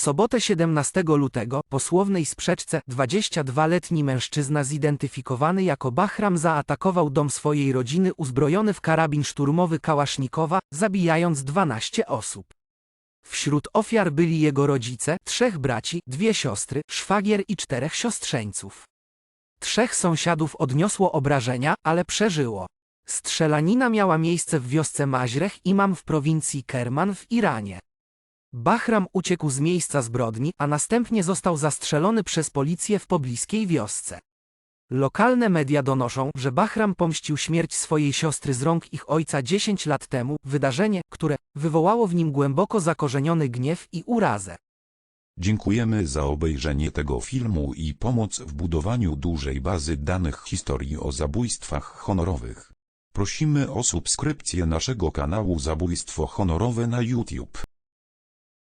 sobotę 17 lutego, po słownej sprzeczce, 22-letni mężczyzna zidentyfikowany jako Bahram zaatakował dom swojej rodziny uzbrojony w karabin szturmowy Kałasznikowa, zabijając 12 osób. Wśród ofiar byli jego rodzice, trzech braci, dwie siostry, szwagier i czterech siostrzeńców. Trzech sąsiadów odniosło obrażenia, ale przeżyło. Strzelanina miała miejsce w wiosce Maźrech Imam w prowincji Kerman w Iranie. Bahram uciekł z miejsca zbrodni, a następnie został zastrzelony przez policję w pobliskiej wiosce. Lokalne media donoszą, że Bahram pomścił śmierć swojej siostry z rąk ich ojca 10 lat temu, wydarzenie, które wywołało w nim głęboko zakorzeniony gniew i urazę. Dziękujemy za obejrzenie tego filmu i pomoc w budowaniu dużej bazy danych historii o zabójstwach honorowych. Prosimy o subskrypcję naszego kanału Zabójstwo Honorowe na YouTube.